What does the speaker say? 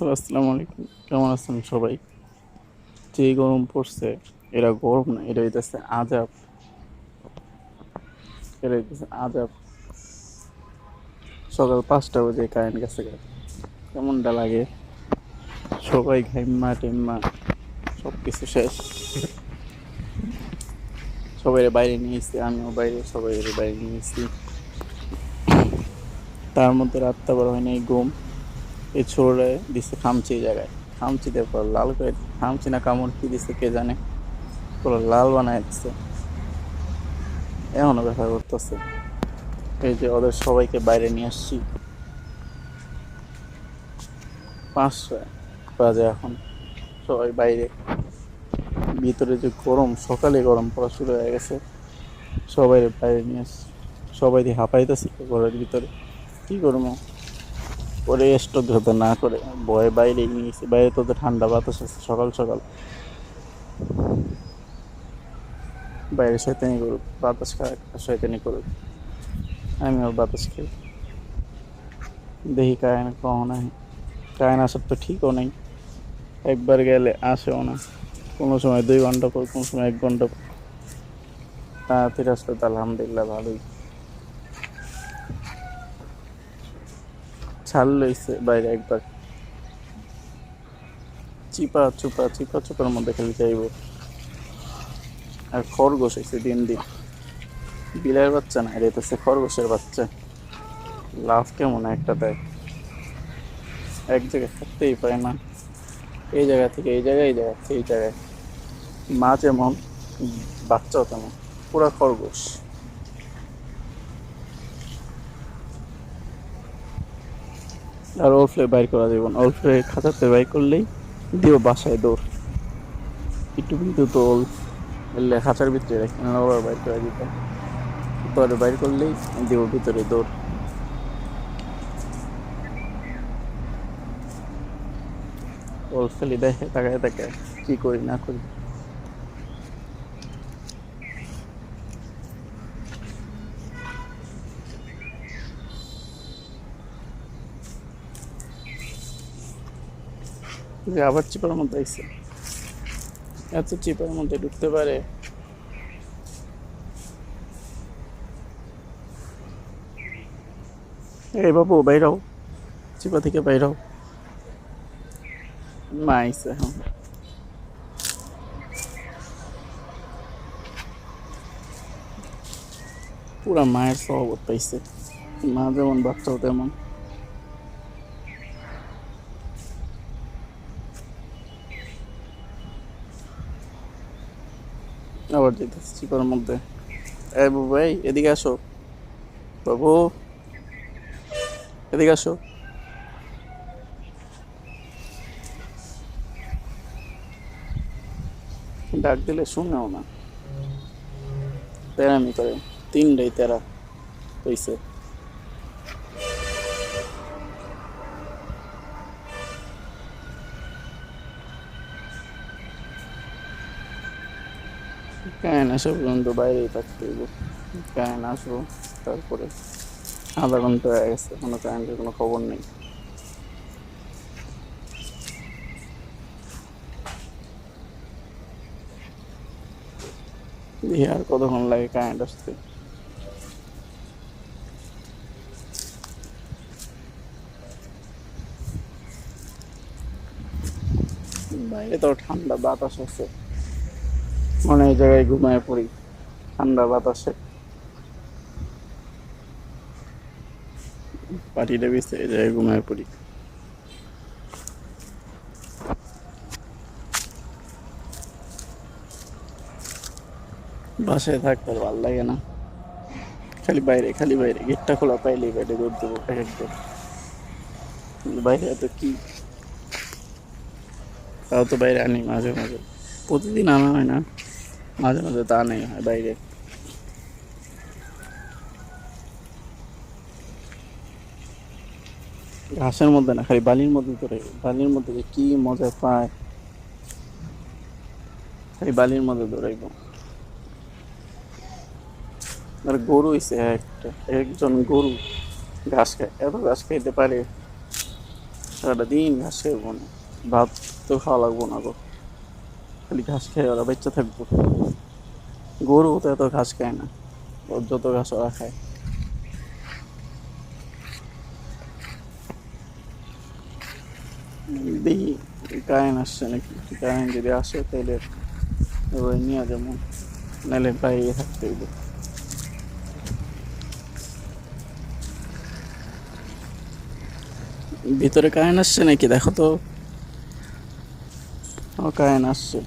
Hello আসসালামু আলাইকুম। কেমন আছেন সবাই? যে গরম পড়ছে এরা গরম না, এটা হইতেছে আজাব। এটা হইতেছে আজাব। সকাল পাঁচটা বাজে, কারেন্ট গেছে। কেমনটা লাগে? সবাই ঘাইমা টেম্মা সব কিছু শেষ। সবাই বাইরে নিয়ে এসছি, আমিও বাইরে সবাই বাইরে নিয়ে এসছি। তার মধ্যে রাতটা বড় হয় নাই, ঘুম। এই ছোড়ে দিছে খামচি জায়গায়। খামচি দিয়ে পুরো লাল করে খামচি না কামড় কি দিছে কে জানে? পুরো লাল বানায় দিচ্ছে এমনও ব্যথা করতেছে। এই যে ওদের সবাইকে বাইরে নিয়ে আসছি। পাঁচশো বাজে এখন। সবাই বাইরে। ভিতরে যে গরম, সকালে গরম পড়া শুরু হয়ে গেছে। সবাই বাইরে নিয়ে আসছি। সবাই দিয়ে হাঁপাইতেছে ঘরের ভিতরে। কী করব? পরে স্টক যাতে না করে। ভয়ে বাইরে নিয়েছি বাইরে তো ঠান্ডা বাতাস আছে সকাল সকাল। বাইরে শয়তানি করুক, বাতাস আর শয়তানি করুক। আমিও বাতাস খাই। দেখি কায়ন কখন আহে কায়ন আসার তো ঠিকও নেই। একবার গেলে আসেও না। কোনো সময় দুই ঘণ্টা পর, কোনো সময় এক ঘণ্টা তাড়াতাড়ি আসলে তো আলহামদুলিল্লাহ ভালোই। ছাল লইছে বাইরে একবার। চিপা চুপা, চিপা চুপার মধ্যে খালি যাইব। আর খরগোশ হয়েছে দিন দিন। বিলের বাচ্চা না হচ্ছে খরগোশের বাচ্চা। লাভ কেমন একটা দেয়। এক জায়গায় থাকতেই পায় না। এই জায়গা থেকে এই জায়গায়, এই জায়গা এই জায়গায়। মা যেমন, বাচ্চাও তেমন। পুরা খরগোশ। আর ওলফ্লে বাইর করা যাবে না। ওলফ্লে খাঁচাতে বাইর করলেই দিও বাসায় দৌড় একটু কিন্তু তো ওল এলে খাঁচার ভিতরে রাখি, না ওরা বাইর করে দিতে পরে বাইর করলেই দিও ভিতরে দৌড় ওলফেলি দেখে তাকায় তাকায়, কি করি, না করি। যে আবার চিপার মধ্যে আইসে এত চিপার মধ্যে ঢুকতে পারে। এই বাবু বাইরাও চিপা থেকে বাইরাও মা আইসে হ্যাঁ পুরা মায়ের সহবত পাইছে। মা যেমন বাচ্চাও তেমন। আবার যেতেছি চিপার মধ্যে। এই বাবু ভাই এদিকে আসো। বাবু, এদিকে আসো। ডাক দিলে শুনেও না। তেরামি করে, তিনটাই তেরা হইছে কায়ন আসা পর্যন্ত বাইরেই থাকতে হইব কায়ন আসব তারপরে আধা ঘণ্টা হয়ে গেছে কোনো কারেন্টের কোনো খবর নেই আর কতক্ষণ লাগে কারেন্ট আসতে বাইরে তো ঠান্ডা বাতাস আছে মনে হয় জায়গায় ঘুমায় পড়ি। ঠান্ডা বাতাসে। পাটিটা বেশি এই জায়গায় ঘুমায় পড়ি। বাসায় থাকতে আর ভালো লাগে না। খালি বাইরে খালি বাইরে। গেটটা খোলা পাইলেই বাইরে দৌড় দেবো এক একদম বাইরে এত কি? তাও তো বাইরে আনি মাঝে মাঝে। প্রতিদিন আনা হয় না। মাঝে মাঝে তা নেই হয় বাইরে। ঘাসের মধ্যে না, খালি বালির মধ্যে ধরে বালির মধ্যে যে কি মজা পায়। খালি বালির মধ্যে দৌড়াইব। আর গরু হইছে একটা, একজন গরু ঘাস খায়, এত ঘাস খাইতে পারে সারাটা দিন ঘাস খাইব না। ভাত তো খাওয়া লাগবো না গো। খালি ঘাস খেয়ে, ওরা বাচ্চা থাকব। গরু তো এত ঘাস খায় না ওর যত ঘাস ওরা খায়। দেখি, কারেন্ট আসছে নাকি? কারেন্ট যদি আসে, তাহলে এবার নিয়ে যাব। নাহলে বাইরে থাকতে হইব। ভিতরে কারেন্ট আসছে নাকি? দেখো তো। ও কারেন্ট আসছে।